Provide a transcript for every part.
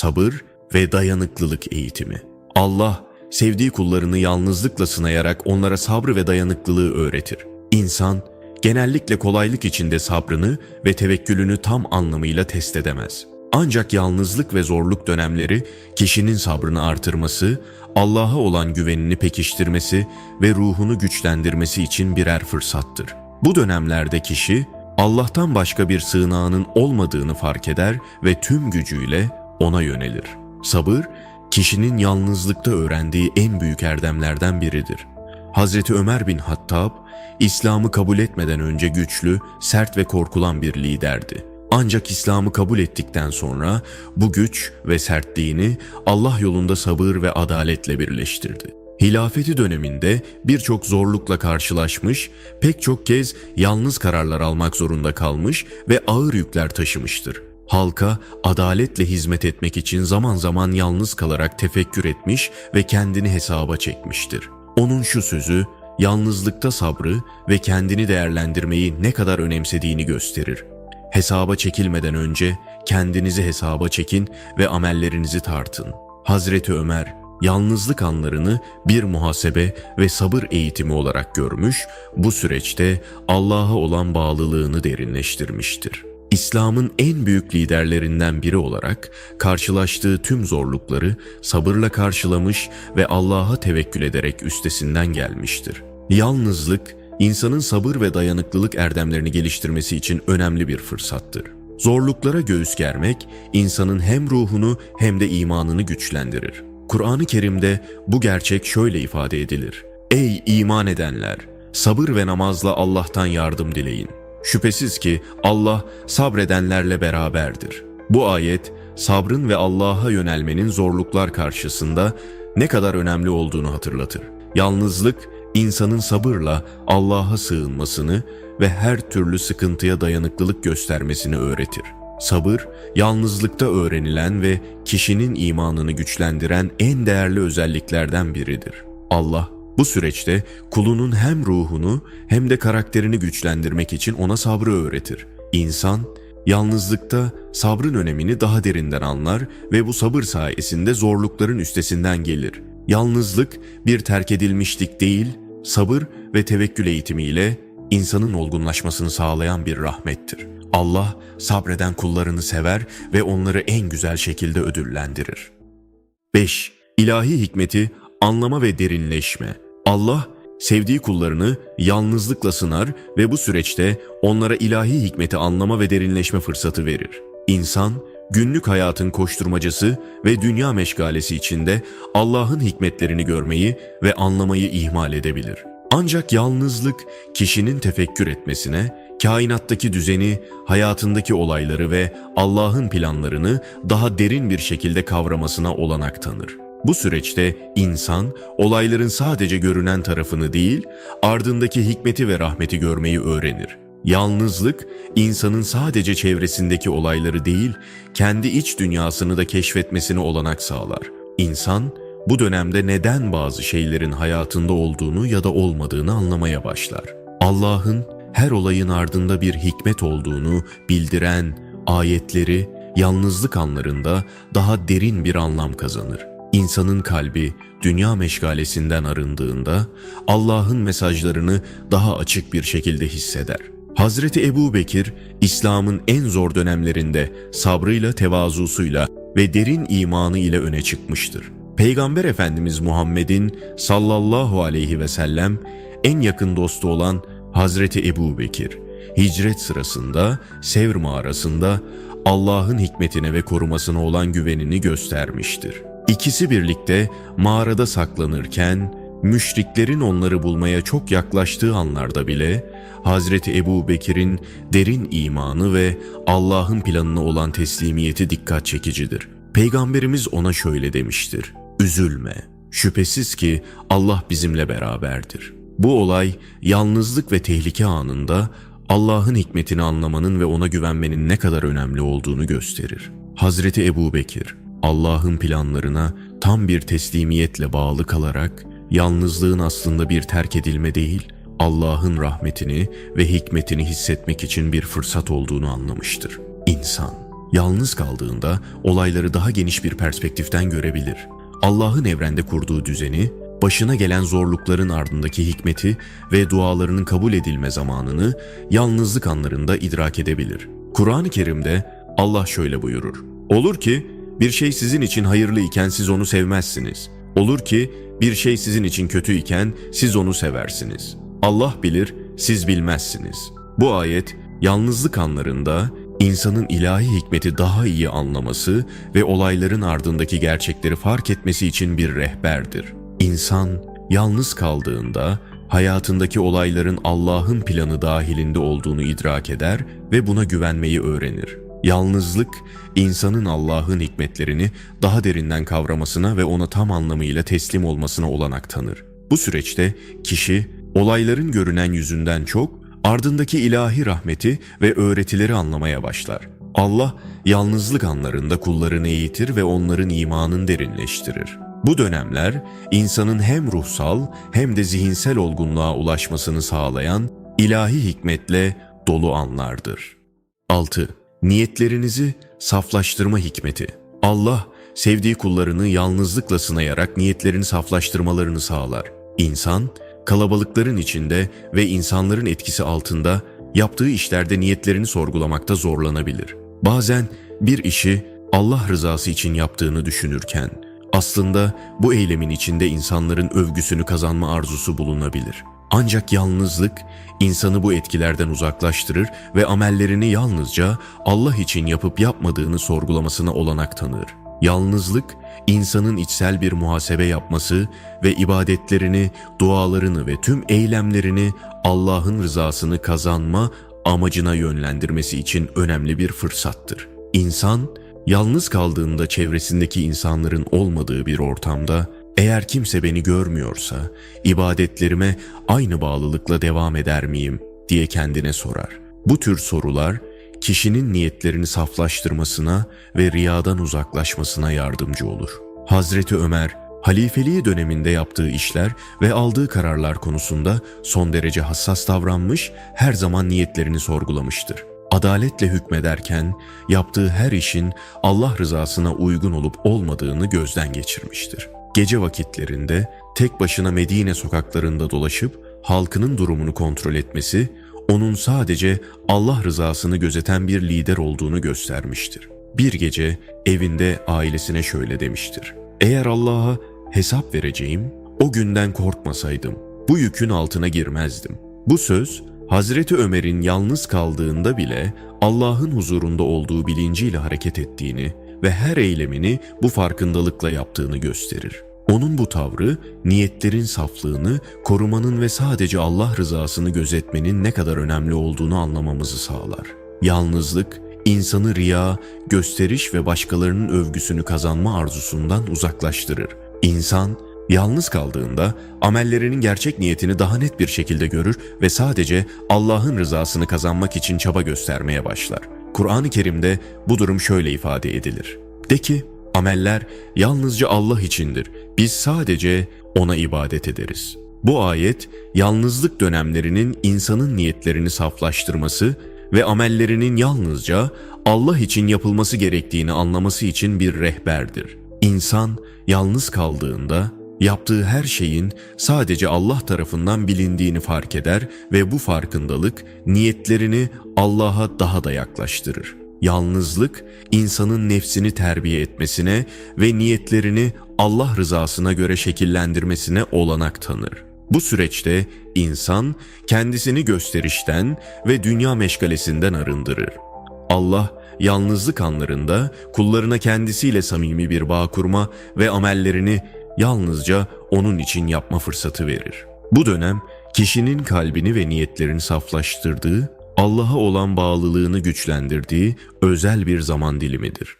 sabır ve dayanıklılık eğitimi. Allah, sevdiği kullarını yalnızlıkla sınayarak onlara sabrı ve dayanıklılığı öğretir. İnsan, genellikle kolaylık içinde sabrını ve tevekkülünü tam anlamıyla test edemez. Ancak yalnızlık ve zorluk dönemleri kişinin sabrını artırması, Allah'a olan güvenini pekiştirmesi ve ruhunu güçlendirmesi için birer fırsattır. Bu dönemlerde kişi Allah'tan başka bir sığınağının olmadığını fark eder ve tüm gücüyle ona yönelir. Sabır, kişinin yalnızlıkta öğrendiği en büyük erdemlerden biridir. Hazreti Ömer bin Hattab, İslam'ı kabul etmeden önce güçlü, sert ve korkulan bir liderdi. Ancak İslam'ı kabul ettikten sonra bu güç ve sertliğini Allah yolunda sabır ve adaletle birleştirdi. Hilafeti döneminde birçok zorlukla karşılaşmış, pek çok kez yalnız kararlar almak zorunda kalmış ve ağır yükler taşımıştır. Halka adaletle hizmet etmek için zaman zaman yalnız kalarak tefekkür etmiş ve kendini hesaba çekmiştir. Onun şu sözü, yalnızlıkta sabrı ve kendini değerlendirmeyi ne kadar önemsediğini gösterir. Hesaba çekilmeden önce kendinizi hesaba çekin ve amellerinizi tartın. Hazreti Ömer, yalnızlık anlarını bir muhasebe ve sabır eğitimi olarak görmüş, bu süreçte Allah'a olan bağlılığını derinleştirmiştir. İslam'ın en büyük liderlerinden biri olarak karşılaştığı tüm zorlukları sabırla karşılamış ve Allah'a tevekkül ederek üstesinden gelmiştir. Yalnızlık, insanın sabır ve dayanıklılık erdemlerini geliştirmesi için önemli bir fırsattır. Zorluklara göğüs germek, insanın hem ruhunu hem de imanını güçlendirir. Kur'an-ı Kerim'de bu gerçek şöyle ifade edilir. Ey iman edenler! Sabır ve namazla Allah'tan yardım dileyin. Şüphesiz ki Allah sabredenlerle beraberdir. Bu ayet sabrın ve Allah'a yönelmenin zorluklar karşısında ne kadar önemli olduğunu hatırlatır. Yalnızlık insanın sabırla Allah'a sığınmasını ve her türlü sıkıntıya dayanıklılık göstermesini öğretir. Sabır, yalnızlıkta öğrenilen ve kişinin imanını güçlendiren en değerli özelliklerden biridir. Allah bu süreçte kulunun hem ruhunu hem de karakterini güçlendirmek için ona sabrı öğretir. İnsan, yalnızlıkta sabrın önemini daha derinden anlar ve bu sabır sayesinde zorlukların üstesinden gelir. Yalnızlık bir terk edilmişlik değil, sabır ve tevekkül eğitimiyle insanın olgunlaşmasını sağlayan bir rahmettir. Allah sabreden kullarını sever ve onları en güzel şekilde ödüllendirir. 5. İlahi hikmeti anlama ve derinleşme. Allah sevdiği kullarını yalnızlıkla sınar ve bu süreçte onlara ilahi hikmeti anlama ve derinleşme fırsatı verir. İnsan günlük hayatın koşturmacası ve dünya meşgalesi içinde Allah'ın hikmetlerini görmeyi ve anlamayı ihmal edebilir. Ancak yalnızlık kişinin tefekkür etmesine, kainattaki düzeni, hayatındaki olayları ve Allah'ın planlarını daha derin bir şekilde kavramasına olanak tanır. Bu süreçte insan olayların sadece görünen tarafını değil, ardındaki hikmeti ve rahmeti görmeyi öğrenir. Yalnızlık insanın sadece çevresindeki olayları değil, kendi iç dünyasını da keşfetmesine olanak sağlar. İnsan bu dönemde neden bazı şeylerin hayatında olduğunu ya da olmadığını anlamaya başlar. Allah'ın her olayın ardında bir hikmet olduğunu bildiren ayetleri yalnızlık anlarında daha derin bir anlam kazanır. İnsanın kalbi dünya meşgalesinden arındığında Allah'ın mesajlarını daha açık bir şekilde hisseder. Hazreti Ebu Bekir, İslam'ın en zor dönemlerinde sabrıyla, tevazusuyla ve derin imanı ile öne çıkmıştır. Peygamber Efendimiz Muhammed'in sallallahu aleyhi ve sellem en yakın dostu olan Hazreti Ebu Bekir, hicret sırasında Sevr mağarasında Allah'ın hikmetine ve korumasına olan güvenini göstermiştir. İkisi birlikte mağarada saklanırken müşriklerin onları bulmaya çok yaklaştığı anlarda bile Hazreti Ebu Bekir'in derin imanı ve Allah'ın planına olan teslimiyeti dikkat çekicidir. Peygamberimiz ona şöyle demiştir. Üzülme. Şüphesiz ki Allah bizimle beraberdir. Bu olay yalnızlık ve tehlike anında Allah'ın hikmetini anlamanın ve ona güvenmenin ne kadar önemli olduğunu gösterir. Hazreti Ebu Bekir, Allah'ın planlarına tam bir teslimiyetle bağlı kalarak, yalnızlığın aslında bir terk edilme değil, Allah'ın rahmetini ve hikmetini hissetmek için bir fırsat olduğunu anlamıştır. İnsan, yalnız kaldığında olayları daha geniş bir perspektiften görebilir. Allah'ın evrende kurduğu düzeni, başına gelen zorlukların ardındaki hikmeti ve dualarının kabul edilme zamanını yalnızlık anlarında idrak edebilir. Kur'an-ı Kerim'de Allah şöyle buyurur. Olur ki bir şey sizin için hayırlı iken siz onu sevmezsiniz. Olur ki bir şey sizin için kötü iken siz onu seversiniz. Allah bilir, siz bilmezsiniz. Bu ayet yalnızlık anlarında insanın ilahi hikmeti daha iyi anlaması ve olayların ardındaki gerçekleri fark etmesi için bir rehberdir. İnsan yalnız kaldığında hayatındaki olayların Allah'ın planı dahilinde olduğunu idrak eder ve buna güvenmeyi öğrenir. Yalnızlık, insanın Allah'ın hikmetlerini daha derinden kavramasına ve ona tam anlamıyla teslim olmasına olanak tanır. Bu süreçte kişi, olayların görünen yüzünden çok, ardındaki ilahi rahmeti ve öğretileri anlamaya başlar. Allah, yalnızlık anlarında kullarını eğitir ve onların imanını derinleştirir. Bu dönemler, insanın hem ruhsal hem de zihinsel olgunluğa ulaşmasını sağlayan ilahi hikmetle dolu anlardır. 6. Niyetlerinizi saflaştırma hikmeti. Allah sevdiği kullarını yalnızlıkla sınayarak niyetlerini saflaştırmalarını sağlar. İnsan kalabalıkların içinde ve insanların etkisi altında yaptığı işlerde niyetlerini sorgulamakta zorlanabilir. Bazen bir işi Allah rızası için yaptığını düşünürken aslında bu eylemin içinde insanların övgüsünü kazanma arzusu bulunabilir. Ancak yalnızlık insanı bu etkilerden uzaklaştırır ve amellerini yalnızca Allah için yapıp yapmadığını sorgulamasına olanak tanır. Yalnızlık insanın içsel bir muhasebe yapması ve ibadetlerini, dualarını ve tüm eylemlerini Allah'ın rızasını kazanma amacına yönlendirmesi için önemli bir fırsattır. İnsan yalnız kaldığında çevresindeki insanların olmadığı bir ortamda eğer kimse beni görmüyorsa ibadetlerime aynı bağlılıkla devam eder miyim diye kendine sorar. Bu tür sorular kişinin niyetlerini saflaştırmasına ve riyadan uzaklaşmasına yardımcı olur. Hazreti Ömer, halifeliği döneminde yaptığı işler ve aldığı kararlar konusunda son derece hassas davranmış, her zaman niyetlerini sorgulamıştır. Adaletle hükmederken yaptığı her işin Allah rızasına uygun olup olmadığını gözden geçirmiştir. Gece vakitlerinde tek başına Medine sokaklarında dolaşıp halkının durumunu kontrol etmesi, onun sadece Allah rızasını gözeten bir lider olduğunu göstermiştir. Bir gece evinde ailesine şöyle demiştir. Eğer Allah'a hesap vereceğim, o günden korkmasaydım, bu yükün altına girmezdim. Bu söz, Hazreti Ömer'in yalnız kaldığında bile Allah'ın huzurunda olduğu bilinciyle hareket ettiğini ve her eylemini bu farkındalıkla yaptığını gösterir. Onun bu tavrı niyetlerin saflığını korumanın ve sadece Allah rızasını gözetmenin ne kadar önemli olduğunu anlamamızı sağlar. Yalnızlık insanı riya, gösteriş ve başkalarının övgüsünü kazanma arzusundan uzaklaştırır. İnsan yalnız kaldığında amellerinin gerçek niyetini daha net bir şekilde görür ve sadece Allah'ın rızasını kazanmak için çaba göstermeye başlar. Kur'an-ı Kerim'de bu durum şöyle ifade edilir. De ki, ameller yalnızca Allah içindir. Biz sadece ona ibadet ederiz. Bu ayet yalnızlık dönemlerinin insanın niyetlerini saflaştırması ve amellerinin yalnızca Allah için yapılması gerektiğini anlaması için bir rehberdir. İnsan yalnız kaldığında yaptığı her şeyin sadece Allah tarafından bilindiğini fark eder ve bu farkındalık niyetlerini Allah'a daha da yaklaştırır. Yalnızlık insanın nefsini terbiye etmesine ve niyetlerini Allah rızasına göre şekillendirmesine olanak tanır. Bu süreçte insan kendisini gösterişten ve dünya meşgalesinden arındırır. Allah yalnızlık anlarında kullarına kendisiyle samimi bir bağ kurma ve amellerini yalnızca onun için yapma fırsatı verir. Bu dönem kişinin kalbini ve niyetlerini saflaştırdığı, Allah'a olan bağlılığını güçlendirdiği özel bir zaman dilimidir.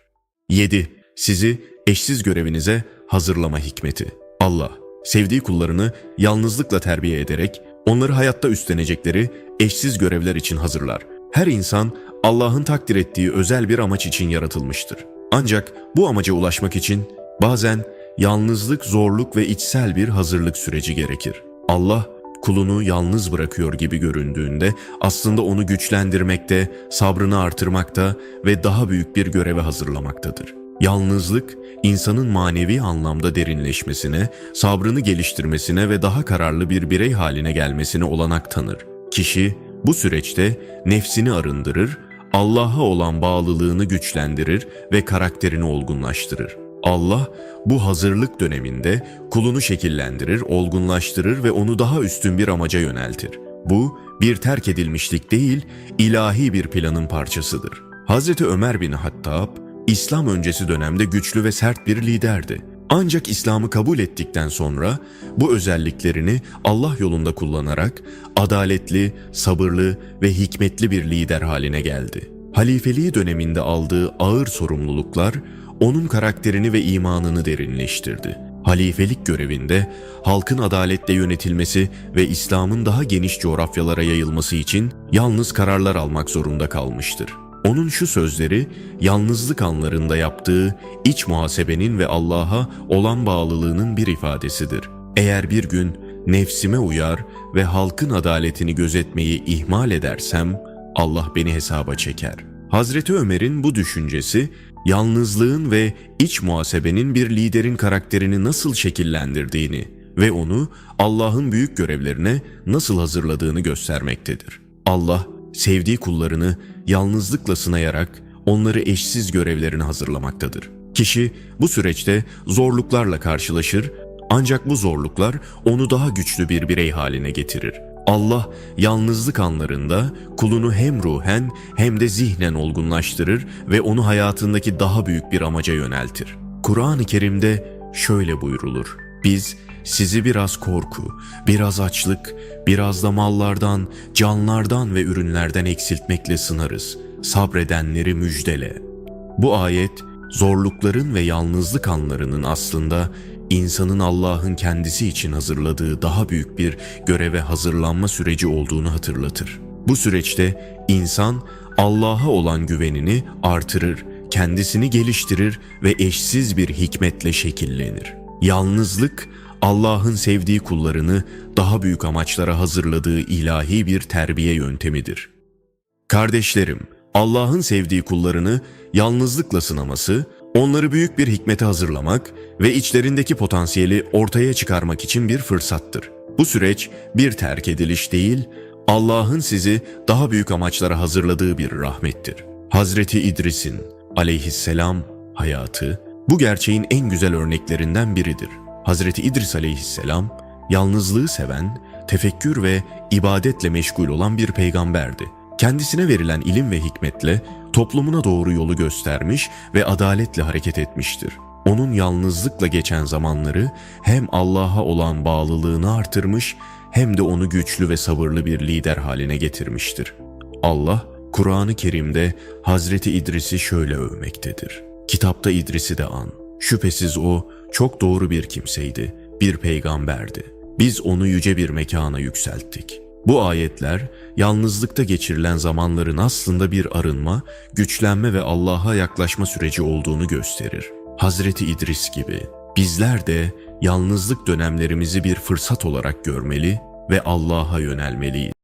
7. Sizi eşsiz görevinize hazırlama hikmeti. Allah, sevdiği kullarını yalnızlıkla terbiye ederek onları hayatta üstlenecekleri eşsiz görevler için hazırlar. Her insan Allah'ın takdir ettiği özel bir amaç için yaratılmıştır. Ancak bu amaca ulaşmak için bazen yalnızlık, zorluk ve içsel bir hazırlık süreci gerekir. Allah kulunu yalnız bırakıyor gibi göründüğünde aslında onu güçlendirmekte, sabrını artırmakta ve daha büyük bir göreve hazırlamaktadır. Yalnızlık, insanın manevi anlamda derinleşmesine, sabrını geliştirmesine ve daha kararlı bir birey haline gelmesine olanak tanır. Kişi bu süreçte nefsini arındırır, Allah'a olan bağlılığını güçlendirir ve karakterini olgunlaştırır. Allah bu hazırlık döneminde kulunu şekillendirir, olgunlaştırır ve onu daha üstün bir amaca yöneltir. Bu bir terk edilmişlik değil, ilahi bir planın parçasıdır. Hazreti Ömer bin Hattab, İslam öncesi dönemde güçlü ve sert bir liderdi. Ancak İslam'ı kabul ettikten sonra bu özelliklerini Allah yolunda kullanarak adaletli, sabırlı ve hikmetli bir lider haline geldi. Halifeliği döneminde aldığı ağır sorumluluklar onun karakterini ve imanını derinleştirdi. Halifelik görevinde halkın adaletle yönetilmesi ve İslam'ın daha geniş coğrafyalara yayılması için yalnız kararlar almak zorunda kalmıştır. Onun şu sözleri yalnızlık anlarında yaptığı iç muhasebenin ve Allah'a olan bağlılığının bir ifadesidir. Eğer bir gün nefsime uyar ve halkın adaletini gözetmeyi ihmal edersem Allah beni hesaba çeker. Hazreti Ömer'in bu düşüncesi yalnızlığın ve iç muhasebenin bir liderin karakterini nasıl şekillendirdiğini ve onu Allah'ın büyük görevlerine nasıl hazırladığını göstermektedir. Allah sevdiği kullarını yalnızlıkla sınayarak onları eşsiz görevlerine hazırlamaktadır. Kişi bu süreçte zorluklarla karşılaşır ancak bu zorluklar onu daha güçlü bir birey haline getirir. Allah yalnızlık anlarında kulunu hem ruhen hem de zihnen olgunlaştırır ve onu hayatındaki daha büyük bir amaca yöneltir. Kur'an-ı Kerim'de şöyle buyrulur. Biz sizi biraz korku, biraz açlık, biraz da mallardan, canlardan ve ürünlerden eksiltmekle sınarız. Sabredenleri müjdele. Bu ayet zorlukların ve yalnızlık anlarının aslında insanın Allah'ın kendisi için hazırladığı daha büyük bir göreve hazırlanma süreci olduğunu hatırlatır. Bu süreçte insan Allah'a olan güvenini artırır, kendisini geliştirir ve eşsiz bir hikmetle şekillenir. Yalnızlık Allah'ın sevdiği kullarını daha büyük amaçlara hazırladığı ilahi bir terbiye yöntemidir. Kardeşlerim, Allah'ın sevdiği kullarını yalnızlıkla sınaması, onları büyük bir hikmete hazırlamak ve içlerindeki potansiyeli ortaya çıkarmak için bir fırsattır. Bu süreç bir terk ediliş değil, Allah'ın sizi daha büyük amaçlara hazırladığı bir rahmettir. Hazreti İdris'in aleyhisselam hayatı bu gerçeğin en güzel örneklerinden biridir. Hazreti İdris aleyhisselam yalnızlığı seven, tefekkür ve ibadetle meşgul olan bir peygamberdi. Kendisine verilen ilim ve hikmetle toplumuna doğru yolu göstermiş ve adaletle hareket etmiştir. Onun yalnızlıkla geçen zamanları hem Allah'a olan bağlılığını artırmış hem de onu güçlü ve sabırlı bir lider haline getirmiştir. Allah Kur'an-ı Kerim'de Hazreti İdris'i şöyle övmektedir. Kitapta İdris'i de an. Şüphesiz o çok doğru bir kimseydi, bir peygamberdi. Biz onu yüce bir mekana yükselttik. Bu ayetler yalnızlıkta geçirilen zamanların aslında bir arınma, güçlenme ve Allah'a yaklaşma süreci olduğunu gösterir. Hazreti İdris gibi bizler de yalnızlık dönemlerimizi bir fırsat olarak görmeli ve Allah'a yönelmeliyiz.